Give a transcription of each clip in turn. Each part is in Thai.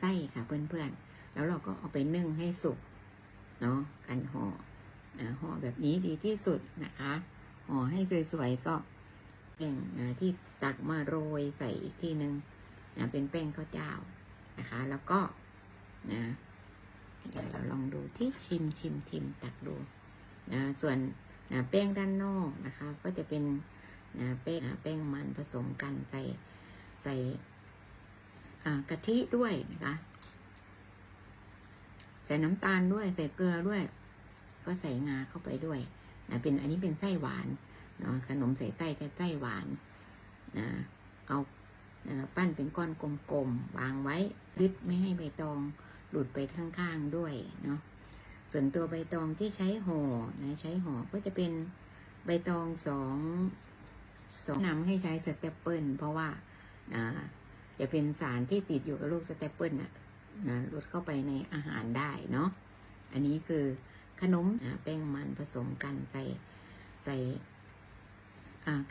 ไส้ค่ะเพื่อนๆ แล้วเราก็เอาไปนึ่งให้สุกเนาะกันห่อห่อแบบนี้ดีที่สุดนะคะห่อให้สวยๆก็แป้งนะที่ตักมาโรยใส่อีกทีหนึ่งนะเป็นแป้งข้าวเจ้านะคะ แล้วก็นะเดี๋ยวเราลองดูที่ชิมชิมชิมตักดูนะส่วนนะแป้งด้านนอกนะคะ ก็จะเป็นนะแป้งนะแป้งมันผสมกันใส่ใส่ กะทิด้วยนะคะใส่น้ำตาลด้วย ใส่เกลือด้วย ก็ใส่งาเข้าไปด้วยนะเป็นอันนี้เป็นไส้หวานเนาะขนมใส่ไส้ไส้หวานนะเอานะปั้นเป็นก้อนกลมๆวางไว้ริดไม่ให้ใบตองหลุดไปข้างๆด้วยเนาะส่วนตัวใบตองที่ใช้ห่อนะใช้ห่อก็จะเป็นใบตองสองสองนำให้ใช้สเตปเปิลเพราะว่านะ จะเป็นสารที่ติดอยู่กับลูกสเตปเปิลน่ะนะลดเข้าไปในอาหารได้เนาะอันนี้คือขนมนะแป้งมันผสมกันใส่ใส่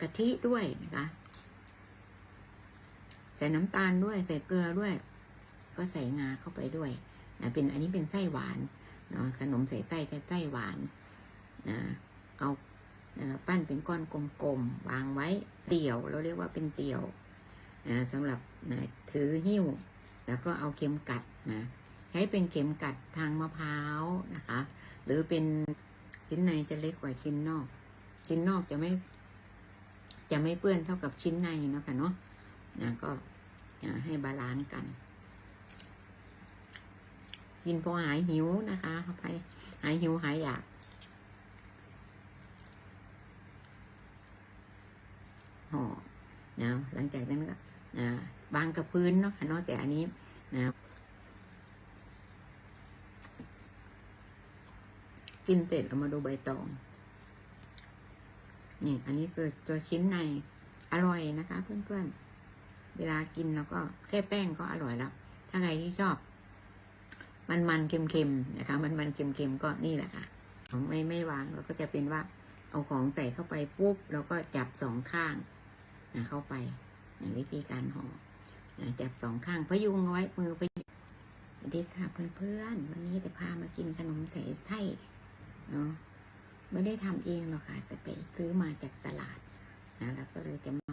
กะทิด้วยนะคะใส่น้ำตาลด้วยใส่เกลือด้วย ก็ใส่งาเข้าไปด้วยนะเป็นอันนี้เป็นไส้หวานเนาะขนมใส่ไส้ไส้หวานนะเอาปั้นเป็นก้อนกลมๆวางไว้เตี่ยว เราเรียกว่าเป็นเตี่ยว นะสำหรับนะถือหิ้ว แล้วก็เอาเข็มกัดนะใช้เป็นเข็มกัดทางมะพร้าวนะคะ หรือเป็นชิ้นในจะเล็กกว่าชิ้นนอก ชิ้นนอกจะไม่ จะไม่เปื้อนเท่ากับชิ้นในเนาะค่ะเนาะนะก็ให้บาลานซ์กัน กินพอหายหิวนะคะเข้าไปหายหิวหายอยากห่อนะหลังจากนั้นก็ นะบางกับพื้นเนาะค่ะเนาะแต่อันนี้นะกินเสร็จเอามาดูใบตอง นี่ อันนี้คือตัวชิ้นใน อร่อยนะคะ เพื่อนๆ เวลากินแล้วก็แค่แป้งก็อร่อยแล้ว ถ้าใครที่ชอบ มันมันๆเค็มๆนะคะ มันมันๆเค็มๆก็นี่แหละค่ะไม่ไม่วางเราก็จะเป็นว่า เอาของใส่เข้าไปปุ๊บแล้วก็จับสองข้างนะเข้าไป วิธีการห่อจับสองข้างพยุงไว้มือไปสวัสดีค่ะเพื่อนๆวันนี้จะพามากินขนมใส่ไส้เนาะไม่ได้ทำเองหรอกค่ะแต่ไปซื้อมาจากตลาดนะแล้วก็เลยจะมา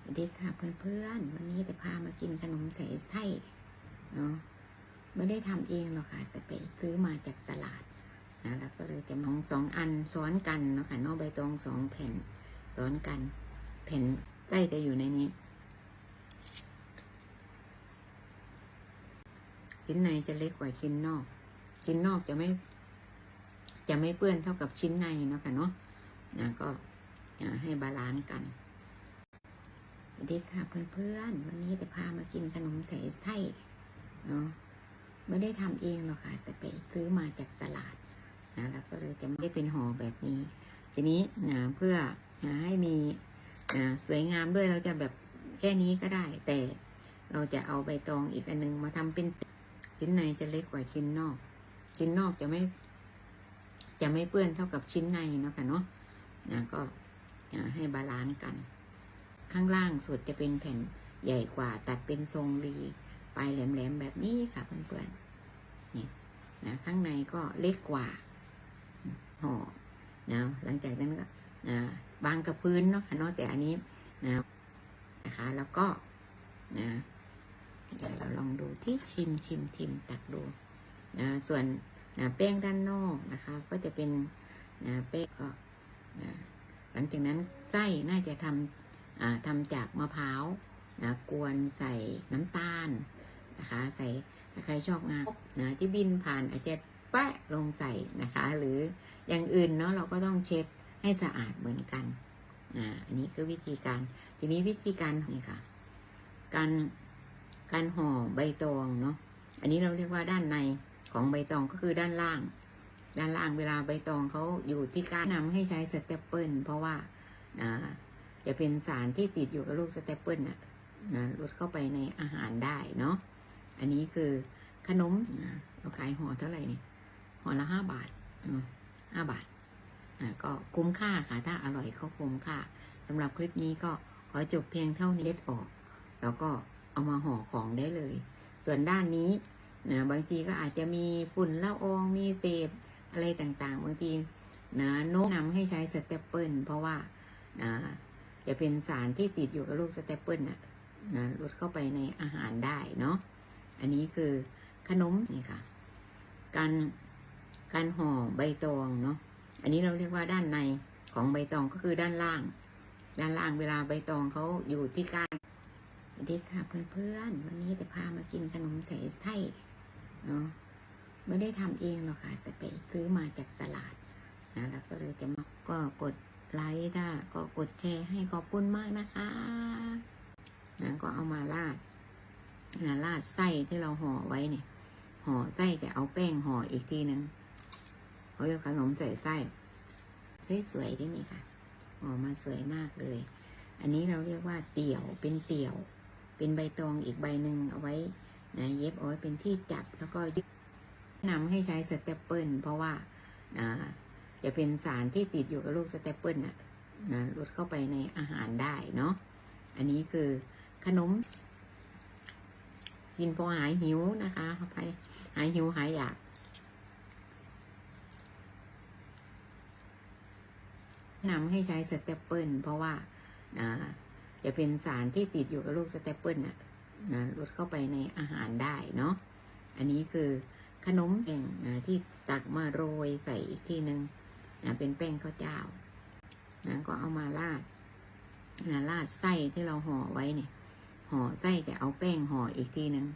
สวัสดีค่ะเพื่อนๆวันนี้จะพามากินขนมใส่ไส้เนาะไม่ได้ทำเองหรอกค่ะแต่ไปซื้อมาจากตลาดนะแล้วก็เลยจะมองสองอันซ้อนกันเนาะค่ะนอกใบตองสองแผ่นซ้อนกันแผ่น ไส้จะอยู่ในนี้ชิ้นในจะเล็กกว่าชิ้นนอก ชิ้นนอกจะไม่ จะไม่เปื้อนเท่ากับชิ้นในเนาะค่ะเนาะนะก็อ่าให้บาลานซ์กันสวัสดีค่ะเพื่อนๆ วันนี้จะพามากินขนมใส่ไส้เนาะไม่ได้ทำเองหรอกค่ะ แต่ไปซื้อมาจากตลาดนะแล้วก็เลยจะไม่ได้เป็นห่อแบบนี้ ทีนี้นะเพื่อนะให้มี สวยงามด้วยเราจะแบบแค่นี้ก็ได้ แต่เราจะเอาใบตองอีกอันนึงมาทำเป็นชิ้นในจะเล็กกว่าชิ้นนอก ชิ้นนอกจะไม่ จะไม่เปื้อนเท่ากับชิ้นในเนาะค่ะเนาะนะก็ให้บาลานซ์กัน ข้างล่างสุดจะเป็นแผ่นใหญ่กว่า ตัดเป็นทรงรีปลายแหลมๆแบบนี้ค่ะเพื่อนๆนี่นะข้างในก็เล็กกว่าห่อนะหลังจากนั้นก็ นะบางกับพื้นเนาะเนาะแต่อันนี้นะนะคะแล้วก็นะเดี๋ยวเราลองดูที่ชิมชิมชิมตักดูนะส่วนนะแป้งด้านนอกนะคะ ก็จะเป็นนะแป้งก็นะหลังจากนั้นไส้น่าจะทำทำจากมะพร้าวนะกวนใส่น้ำตาลนะคะ ใส่ถ้าใครชอบงานะที่บินผ่านอาจจะแปะลงใส่นะคะ หรืออย่างอื่นเนาะเราก็ต้องเช็ด ให้สะอาดเหมือนกันอ่าอันนี้คือวิธีการ ทีนี้วิธีการนี่ค่ะ การการห่อใบตองเนาะอันนี้เราเรียกว่าด้านในของใบตองก็คือด้านล่าง ด้านล่างเวลาใบตองเขาอยู่ที่การนำให้ใช้สเตปเปิลเพราะว่าอ่าจะเป็นสารที่ติดอยู่กับลูกสเตปเปิลน่ะนะลดเข้าไปในอาหารได้เนาะอันนี้คือขนมอ่าเราขายห่อเท่าไหร่เนี่ยห่อละห้าบาทห้าบาท ก็คุ้มค่าค่ะถ้าอร่อยก็คุ้มค่าสำหรับคลิปนี้ก็ขอจบเพียงเท่านี้เล็ดออก แล้วก็เอามาห่อของได้เลย ส่วนด้านนี้นะบางทีก็อาจจะมีฝุ่นละอองมีเศษอะไรต่างๆ บางทีนะโน้มนำให้ใช้สเตปเปิลเพราะว่านะจะเป็นสารที่ติดอยู่กับลูกสเตปเปิลนะนะลดเข้าไปในอาหารได้เนาะอันนี้คือขนมนี่ค่ะ การการห่อใบตองเนาะ อันนี้เราเรียกว่าด้านในของใบตองก็คือด้านล่าง ด้านล่างเวลาใบตองเขาอยู่ที่ก้านสวัสดีค่ะเพื่อนๆวันนี้จะพามากินขนมใส่ไส้เนาะไม่ได้ทำเองหรอกค่ะ แต่ไปซื้อมาจากตลาดนะแล้วก็เลยจะมาก็กดไลค์ถ้าก็กดแชร์ให้ขอบคุณมากนะคะนะก็เอามาราดนะราดไส้ที่เราห่อไว้เนี่ยห่อไส้จะเอาแป้งห่ออีกทีหนึ่ง เขาเรียกขนมใส่ไส้สวยๆด้วยนี่ค่ะห่อมาสวยมากเลย อันนี้เราเรียกว่าเตี่ยวเป็นเตี่ยว เป็นใบตองอีกใบหนึ่งเอาไว้นะเย็บเอาไว้เป็นที่จับแล้วก็ยึดแนะนำให้ใช้สเตปเปิลเพราะว่าะจะเป็นสารที่ติดอยู่กับลูกสเตปเปิลนะนะลดเข้าไปในอาหารได้เนาะอันนี้คือขนมกินพอหายหิวนะคะไปหายหิวหายอยาก นะนำให้ใช้สเตปเปิลเพราะว่าจะเป็นสารที่ติดอยู่กับลูกสเตปเปิลนะลดเข้าไปในอาหารได้เนาะอันนี้คือขนมแป้งนะที่ตักมาโรยใส่อีกทีหนึ่งนะเป็นแป้งข้าวเจ้านะก็เอามาราดนะราดไส้ที่เราห่อไว้เนี่ยห่อไส้จะเอาแป้งห่ออีกทีหนึ่ง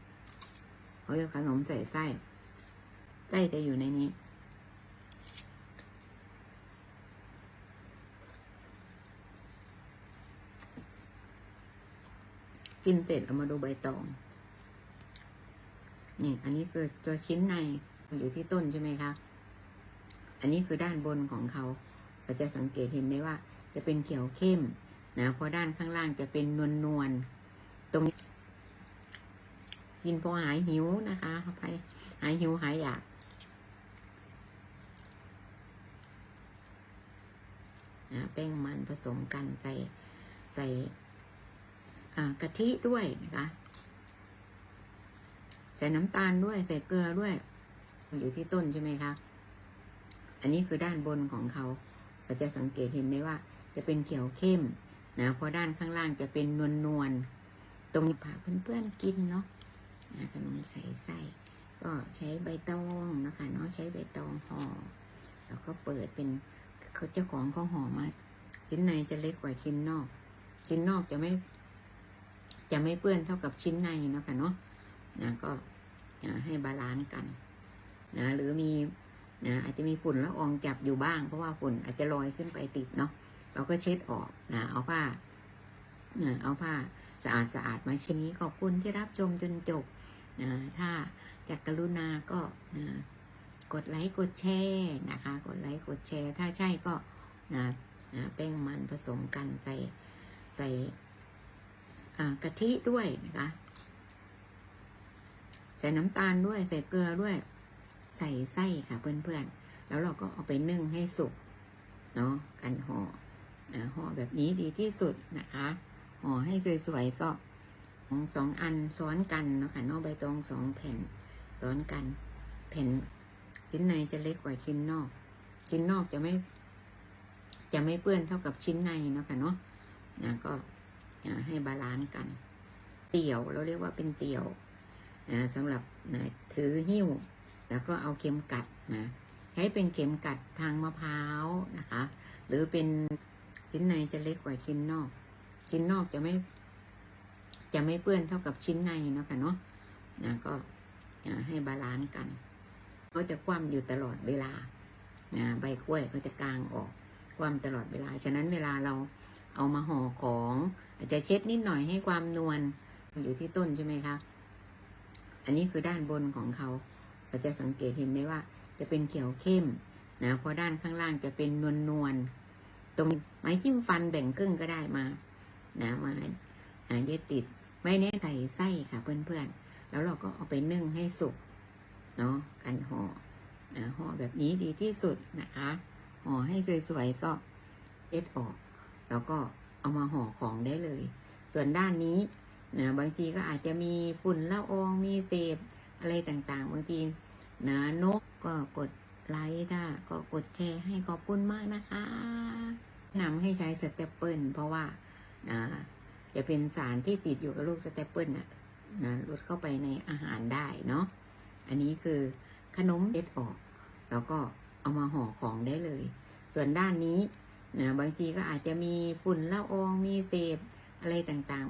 เขาเรียกขนมใส่ไส้ไส้จะอยู่ในนี้ กินเสร็จเอามาดูใบตอง นี่ อันนี้คือตัวชิ้นในอยู่ที่ต้นใช่ไหมคะ อันนี้คือด้านบนของเขา เราจะสังเกตเห็นได้ว่า จะเป็นเขียวเข้มนะเพราะด้านข้างล่างจะเป็นนวลนวลตรงนี้กินพอหายหิวนะคะเข้าไปหายหิวหายอยากนะแป้งมันผสมกันใส่ใส่ กะทิด้วยนะคะใส่น้ำตาลด้วยใส่เกลือด้วย อยู่ที่ต้นใช่ไหมคะอันนี้คือด้านบนของเขาเราจะสังเกตเห็นได้ว่า จะเป็นเขียวเข้มนะพราะด้านข้างล่างจะเป็นนวลนวลๆตรงนี้พาเพื่อนๆกินเนาะนะขนมใส่ไส้ก็ใช้ใบตองนะคะเนาะใช้ใบตองห่อแล้วก็เปิดเป็นเขาเจ้าของเขาห่อมา ชิ้นในจะเล็กกว่าชิ้นนอก ชิ้นนอกจะไม่ จะไม่เปื้อนเท่ากับชิ้นในเนาะค่ะเนาะนะก็อ่าให้บาลานซ์กันนะหรือมีนะอาจจะมีฝุ่นละอองจับอยู่บ้าง เพราะว่าฝุ่นอาจจะลอยขึ้นไปติดเนาะเราก็เช็ดออกนะเอาผ้านะเอาผ้าสะอาดสะอาดมาชี้ขอบคุณที่รับชมจนจบนะถ้าจากกรุณาก็นะกดไลค์กดแชร์นะคะ กดไลค์กดแชร์ ถ้าใช่ก็นะนะแป้งมันผสมกันใส่ใส่ กะทิด้วยนะคะ ใส่น้ำตาลด้วย ใส่เกลือด้วย ใส่ไส้ค่ะเพื่อนๆ แล้วเราก็เอาไปนึ่งให้สุกเนาะกันห่อนะห่อแบบนี้ดีที่สุดนะคะห่อให้สวยๆก็สองอันซ้อนกันเนาะค่ะนอกใบตองสองแผ่นซ้อนกัน แผ่นชิ้นในจะเล็กกว่าชิ้นนอก ชิ้นนอกจะไม่ จะไม่เปื้อนเท่ากับชิ้นในเนาะค่ะเนาะนะก็ ให้บาลานซ์กัน เตี่ยวเราเรียกว่าเป็นเตี่ยวนะสำหรับนะถือหิ้ว แล้วก็เอาเข็มกัดนะใช้เป็นเข็มกัดทางมะพร้าวนะคะ หรือเป็นชิ้นในจะเล็กกว่าชิ้นนอก ชิ้นนอกจะไม่ จะไม่เปื้อนเท่ากับชิ้นในเนาะค่ะเนาะนะก็ให้บาลานซ์กันก็จะคว่ำอยู่ตลอดเวลานะใบกล้วยก็จะกางออกคว่ำตลอดเวลา ฉะนั้นเวลาเราเอามาห่อของ อาจจะเช็ดนิดหน่อยให้ความนวลอยู่ที่ต้นใช่ไหมคะ อันนี้คือด้านบนของเขาเราจะสังเกตเห็นได้ว่า จะเป็นเขียวเข้มนะเพราะด้านข้างล่างจะเป็นนวลนวลตรงไม้จิ้มฟันแบ่งครึ่งก็ได้มานะมาหาเย็ดติดไม่แน่ใส่ไส้ค่ะเพื่อนๆ แล้วเราก็เอาไปนึ่งให้สุกเนาะกันห่อนะห่อแบบนี้ดีที่สุดนะคะห่อให้สวยๆก็เอ็ดออก แล้วก็ เอามาห่อของได้เลย ส่วนด้านนี้นะบางทีก็อาจจะมีฝุ่นละอองมีเศษอะไรต่างๆ บางทีนะนกก็กดไลค์ถ้าก็กดแชร์ให้ขอบคุณมากนะคะแนะนำให้ใช้สเตปเปิลเพราะว่านะจะเป็นสารที่ติดอยู่กับลูกสเตปเปิลนะนะลดเข้าไปในอาหารได้เนาะอันนี้คือขนมเด็ดออก แล้วก็เอามาห่อของได้เลย ส่วนด้านนี้ นะบางทีก็อาจจะมีฝุ่นละอองมีเศษอะไรต่างๆ